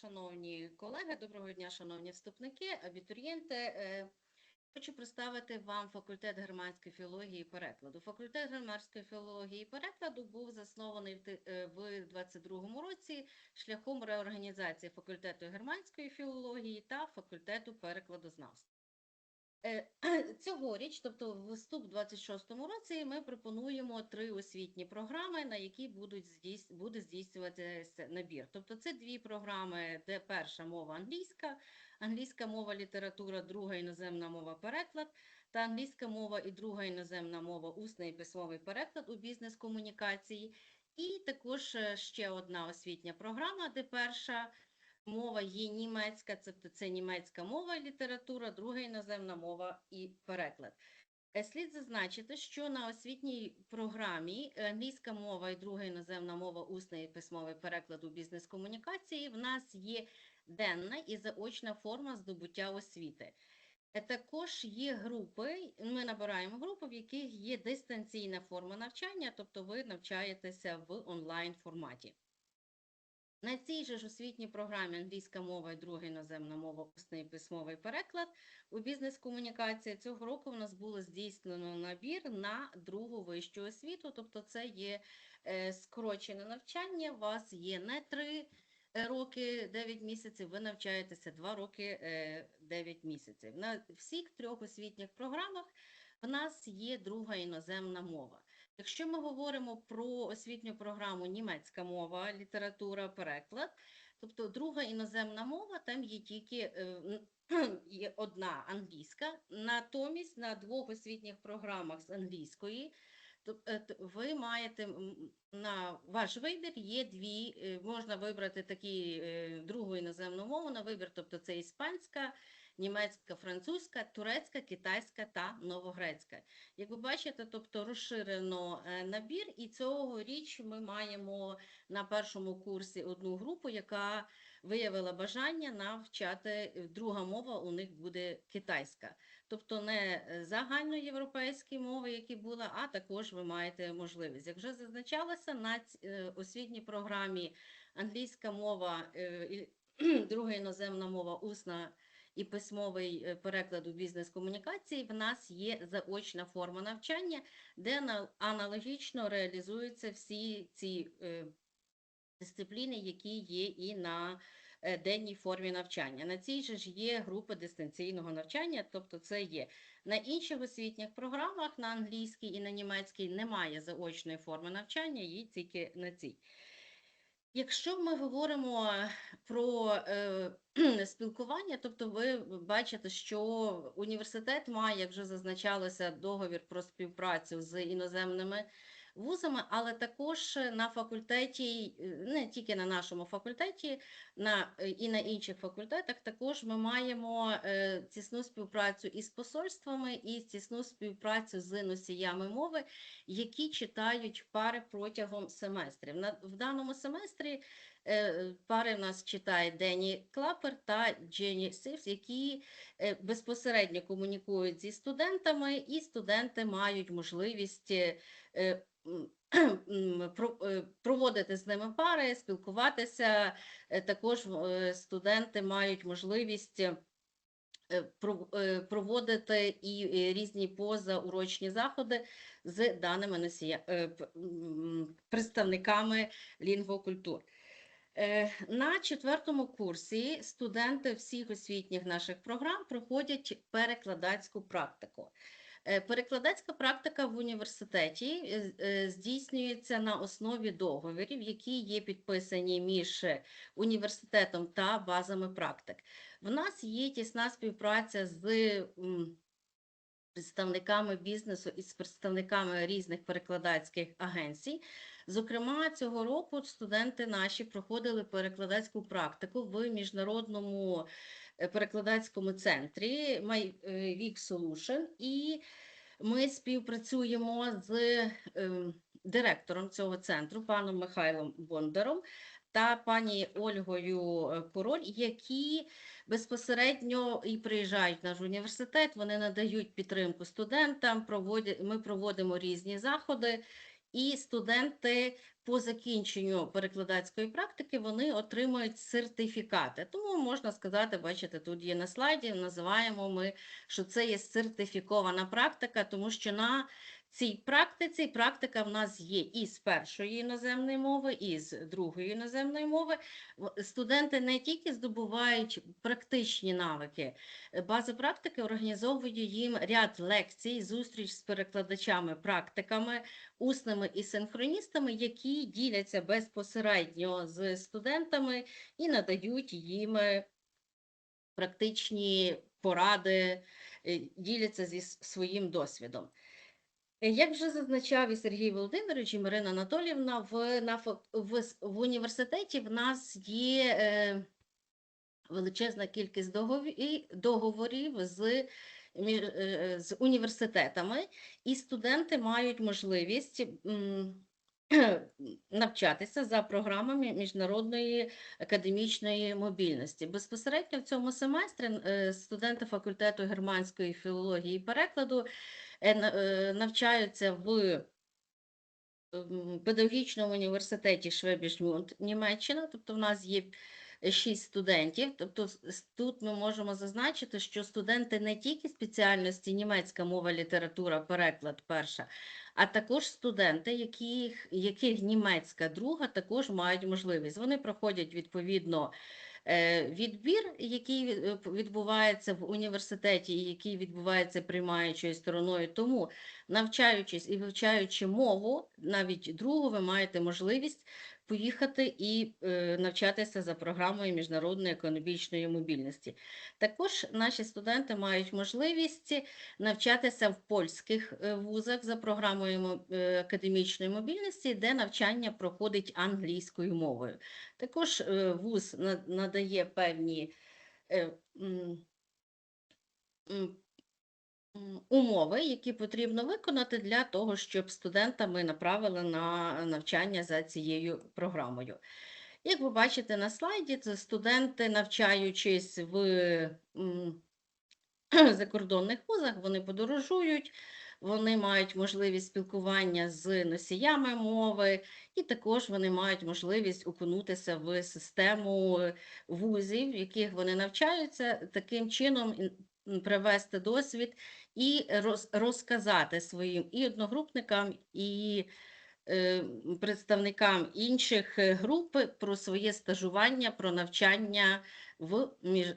шановні колеги, доброго дня, шановні вступники, абітурієнти. Е, Хочу представити вам факультет германської філології і перекладу. Факультет германської філології і перекладу був заснований в ти- е, в 22-му році шляхом реорганізації факультету германської філології та факультету перекладознавства. Е, Цьогоріч, тобто вступ в 26-му році, ми пропонуємо три освітні програми, на які будуть здійс... буде здійснюватися набір. Тобто це дві програми, де перша мова англійська, англійська мова, література, друга іноземна мова, переклад, та англійська мова і друга іноземна мова, усний і письмовий переклад у бізнес-комунікації. І також е, ще одна освітня програма, де перша мова є німецька, тобто це німецька мова і література, друга іноземна мова і переклад. Е, Слід зазначити, що на освітній програмі е, англійська мова і друга іноземна мова, усний письмовий переклад у бізнес-комунікації в нас є денна і заочна форма здобуття освіти. Е, Також є групи, ми набираємо групи, в яких є дистанційна форма навчання, тобто ви навчаєтеся в онлайн форматі. На цій же ж освітній програмі англійська мова і друга іноземна мова, усний письмовий переклад у бізнес-комунікації цього року у нас було здійснено набір на другу вищу освіту, тобто це є е, скорочене навчання, у вас є не три е, роки 9 місяців, ви навчаєтеся 2 роки е, 9 місяців. На всіх трьох освітніх програмах в нас є друга іноземна мова. Якщо ми говоримо про освітню програму німецька мова, література, переклад, тобто друга іноземна мова, там є тільки е, є одна англійська, натомість на двох освітніх програмах з англійської то- е, ви маєте на ваш вибір є дві, е, можна вибрати такі другу іноземну мову на вибір, тобто це іспанська, німецька, французька, турецька, китайська та новогрецька. Як ви бачите, тобто розширено е, набір, і цьогоріч ми маємо на першому курсі одну групу, яка виявила бажання навчати, е, друга мова у них буде китайська. Тобто не е, загальноєвропейські мови, які були, а також ви маєте можливість. Як вже зазначалося, на освітній програмі англійська мова, друга іноземна мова, усна і письмовий е, переклад у бізнес-комунікації, в нас є заочна форма навчання, де аналогічно реалізуються всі ці е, дисципліни, які є і на е, денній формі навчання. На цій же ж є групи дистанційного навчання, тобто це є на інших освітніх програмах, на англійській і на німецькій немає заочної форми навчання, є тільки на цій. Якщо ми говоримо про е, спілкування, тобто ви бачите, що університет має, як вже зазначалося, договір про співпрацю з іноземними вузами, але також на факультеті, не тільки на нашому факультеті, на, е, і на інших факультетах також ми маємо е, тісну співпрацю із посольствами, і тісну співпрацю з носіями мови, які читають пари протягом семестрів. На, в даному семестрі пари в нас читає Дені Клапер та Дженні Сивс, які е, безпосередньо комунікують зі студентами, і студенти мають можливість е, е, е, проводити з ними пари, спілкуватися. Е, Також е, студенти мають можливість е, пров- е, проводити і е, різні позаурочні заходи з даними е, представниками лінгвокультур. Е, На четвертому курсі студенти всіх освітніх наших програм проходять перекладацьку практику. Е, Перекладацька практика в університеті е, здійснюється на основі договорів, які є підписані між університетом та базами практик. В нас є тісна співпраця з представниками бізнесу і з представниками різних перекладацьких агенцій. Зокрема, цього року студенти наші проходили перекладацьку практику в міжнародному е, перекладацькому центрі My е, Solution, і ми співпрацюємо з ем, директором цього центру, паном Михайлом Бондаром та пані Ольгою е, Король, які безпосередньо і приїжджають в наш університет, вони надають підтримку студентам, ми проводимо різні заходи. і студенти по закінченню перекладацької практики вони отримують сертифікати. Тому можна сказати, бачите, тут є на слайді, називаємо ми, що це є сертифікована практика, тому що на цій практиці практика в нас є і з першої іноземної мови, і з другої іноземної мови. Студенти не тільки здобувають практичні навики, е, база практики організовує їм ряд лекцій, зустріч з перекладачами, практиками, усними і синхроністами, які діляться безпосередньо з студентами і надають їм е, практичні поради, е, діляться зі своїм досвідом. Е, Як вже зазначав і Сергій Володимирович, і Марина Анатоліївна, в, на, в, в університеті в нас є е, величезна кількість договорів з, е, з університетами, і студенти мають можливість м, навчатися за програмами міжнародної академічної мобільності. Безпосередньо в цьому семестрі е, студенти факультету германської філології і перекладу е, е, навчаються в ем, педагогічному університеті Швебіш-Мюнд, Німеччина. Тобто, в нас є шість студентів. Тобто, тут ми можемо зазначити, що студенти не тільки спеціальності німецька мова, література, переклад перша, а також студенти, яких, яких німецька друга також мають можливість. Вони проходять відповідно е, відбір, який е, відбувається в університеті, і який відбувається приймаючою стороною. Тому, навчаючись і вивчаючи мову, навіть другу, ви маєте можливість поїхати і е, навчатися за програмою міжнародної економічної мобільності. Також наші студенти мають можливість навчатися в польських е, вузах за програмою е, академічної мобільності, де навчання проходить англійською мовою. Також вуз надає певні умови, які потрібно виконати для того, щоб студента ми направили на навчання за цією програмою. Як ви бачите на слайді, це студенти, навчаючись в закордонних вузах, вони подорожують, вони мають можливість спілкування з носіями мови, і також вони мають можливість окунутися в систему вузів, в яких вони навчаються, таким чином привести досвід і роз- розказати своїм і одногрупникам, і е, представникам інших е, груп про своє стажування, про навчання в,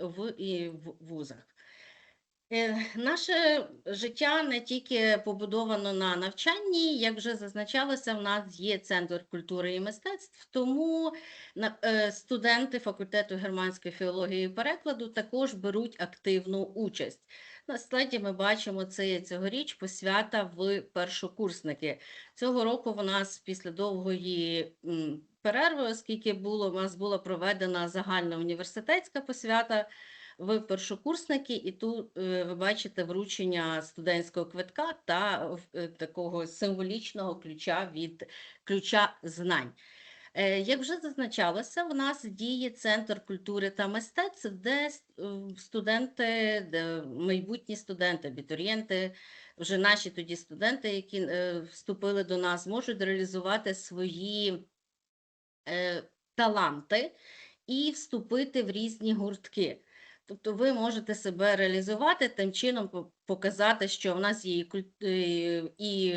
в, в вузах. Е, Наше життя не тільки побудовано на навчанні, як вже зазначалося, в нас є центр культури і мистецтв, тому е, студенти факультету германської філології і перекладу також беруть активну участь. На слайді ми бачимо це цьогоріч посвята в першокурсники. Цього року в нас після довгої перерви, оскільки було, у нас була проведена загальна університетська посвята в першокурсники, і тут е, ви бачите вручення студентського квитка та е, такого символічного ключа від ключа знань. Е, Як вже зазначалося, в нас діє Центр культури та мистецтв, де студенти, де майбутні студенти, абітурієнти, вже наші тоді студенти, які вступили до нас, можуть реалізувати свої таланти і вступити в різні гуртки. Тобто ви можете себе реалізувати, тим чином показати, що в нас є і, е, і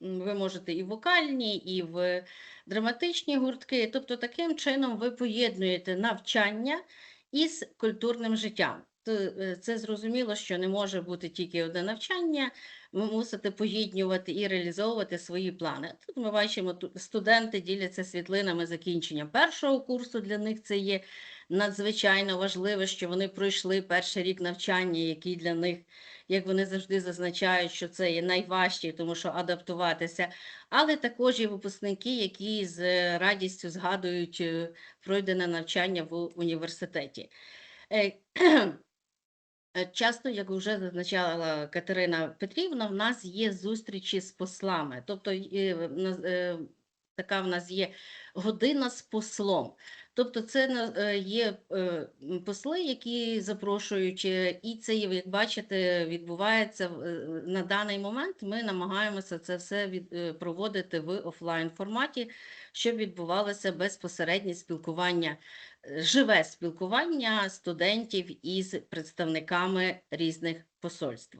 ви можете і вокальні, і в драматичні гуртки. Тобто таким чином ви поєднуєте навчання із культурним життям. Е, Це зрозуміло, що не може бути тільки одне навчання, ви мусите поєднувати і реалізовувати свої плани. Тут ми бачимо, студенти діляться світлинами закінчення першого курсу. Для них це є надзвичайно важливо, що вони пройшли перший рік навчання, який для них, як вони завжди зазначають, що це є найважче, тому що адаптуватися. Але також і випускники, які з радістю згадують е, пройдене навчання в університеті. Е, Е, Часто, як вже зазначала Катерина Петрівна, в нас є зустрічі з послами. Тобто така в нас є година з послом. Тобто це е, є е, посли, які запрошують, е, і це, як бачите, відбувається на даний момент. Ми намагаємося це все від, проводити в офлайн форматі, щоб відбувалося безпосереднє спілкування, живе спілкування студентів із представниками різних посольств.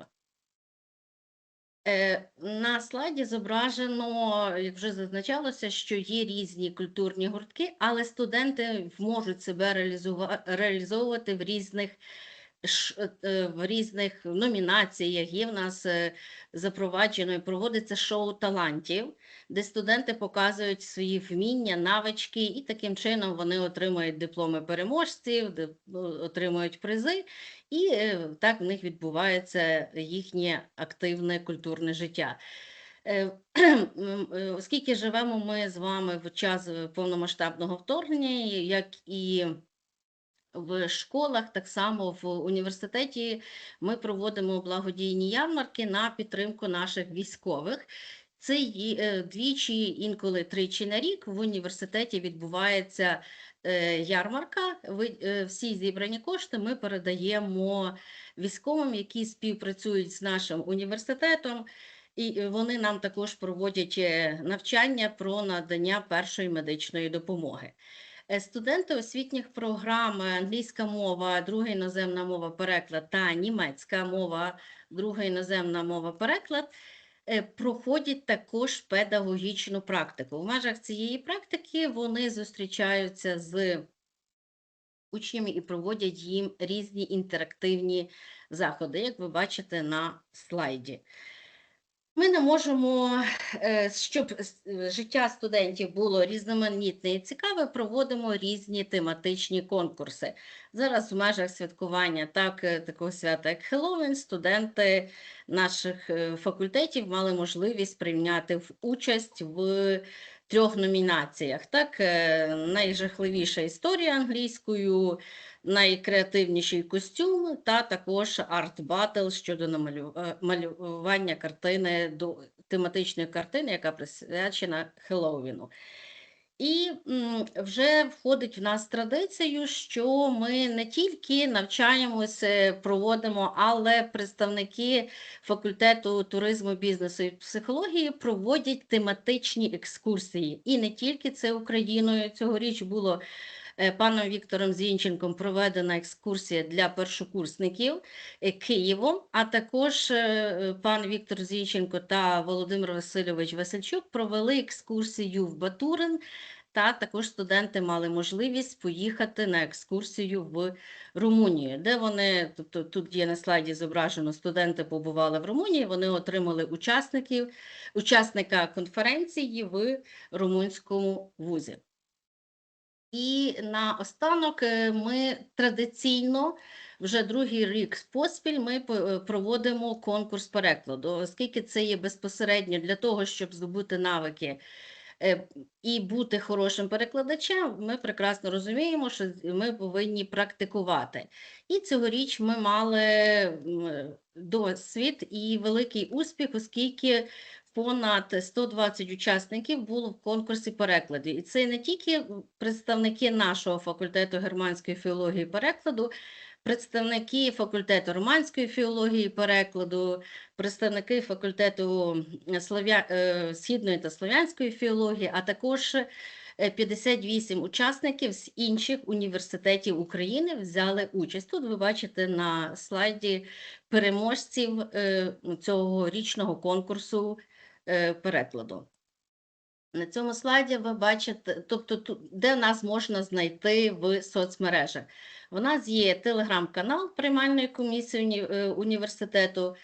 Е, На слайді зображено, як вже зазначалося, що є різні культурні гуртки, але студенти можуть себе реалізувати в різних, в різних номінаціях. Є в нас е, запроваджено і проводиться шоу талантів, де студенти показують свої вміння, навички, і таким чином вони отримують дипломи переможців, отримують призи. І е, так в них відбувається їхнє активне культурне життя. Е, е, Оскільки живемо ми з вами в час е, повномасштабного вторгнення, як і в школах, так само в університеті ми проводимо благодійні ярмарки на підтримку наших військових. Це е, двічі, інколи тричі на рік в університеті відбувається е, ярмарка. Е, всі зібрані кошти ми передаємо військовим, які співпрацюють з нашим університетом, і вони нам також проводять навчання про надання першої медичної допомоги. Е, Студенти освітніх програм е, англійська мова, друга іноземна мова переклад та німецька мова, друга іноземна мова переклад е, проходять також педагогічну практику. В межах цієї практики вони зустрічаються з учнями і проводять їм різні інтерактивні заходи, як ви бачите на слайді. Ми не можемо, е, щоб е, життя студентів було різноманітне і цікаве, проводимо різні тематичні конкурси. Зараз в межах святкування так, е, такого свята, як Хеллоуін, студенти наших факультетів мали можливість прийняти участь в трьох номінаціях. Так, е, найжахливіша історія англійською, найкреативніший костюм та також арт-батл щодо намалю- е, малювання картини до тематичної картини, яка присвячена Хеллоуіну. І вже входить в нас традицію, що ми не тільки навчаємося, проводимо, але представники факультету туризму, бізнесу і психології проводять тематичні екскурсії. І не тільки це Україною. Цьогоріч було паном Віктором Зінченком проведена екскурсія для першокурсників е, Києвом, а також е, е, пан Віктор Зінченко та Володимир Васильович Васильчук провели екскурсію в Батурин. Та також студенти мали можливість поїхати на екскурсію в Румунію, де вони, тобто тут є на слайді зображено, студенти побували в Румунії, вони отримали учасників, учасника конференції в румунському вузі. І наостанок е, ми традиційно вже другий рік поспіль ми е, проводимо конкурс перекладу, оскільки це є безпосередньо для того, щоб здобути навики е, і бути хорошим перекладачем, ми прекрасно розуміємо, що ми повинні практикувати. І цьогоріч ми мали досвід і великий успіх, оскільки понад 120 учасників було в конкурсі перекладів. І це не тільки представники нашого факультету германської філології перекладу, представники факультету романської філології перекладу, представники факультету слов'я... е, східної та слов'янської філології, а також е, 58 учасників з інших університетів України взяли участь. Тут ви бачите на слайді переможців е, цього річного конкурсу е, перекладу. На цьому слайді ви бачите, тобто де нас можна знайти в соцмережах. У нас є телеграм-канал приймальної комісії е, університету,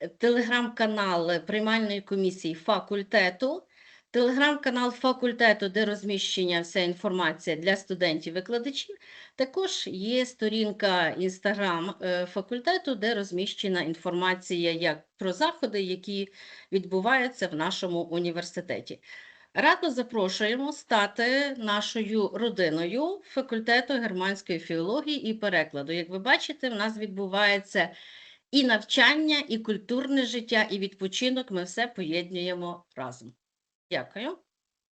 е, телеграм-канал приймальної комісії факультету, телеграм-канал факультету, де розміщення вся інформація для студентів-викладачів. Також є сторінка інстаграм е, факультету, де розміщена інформація як про заходи, які відбуваються в нашому університеті. Радо запрошуємо стати нашою родиною факультету германської філології і перекладу. Як ви бачите, в нас відбувається і навчання, і культурне життя, і відпочинок. Ми все поєднуємо разом. Дякую.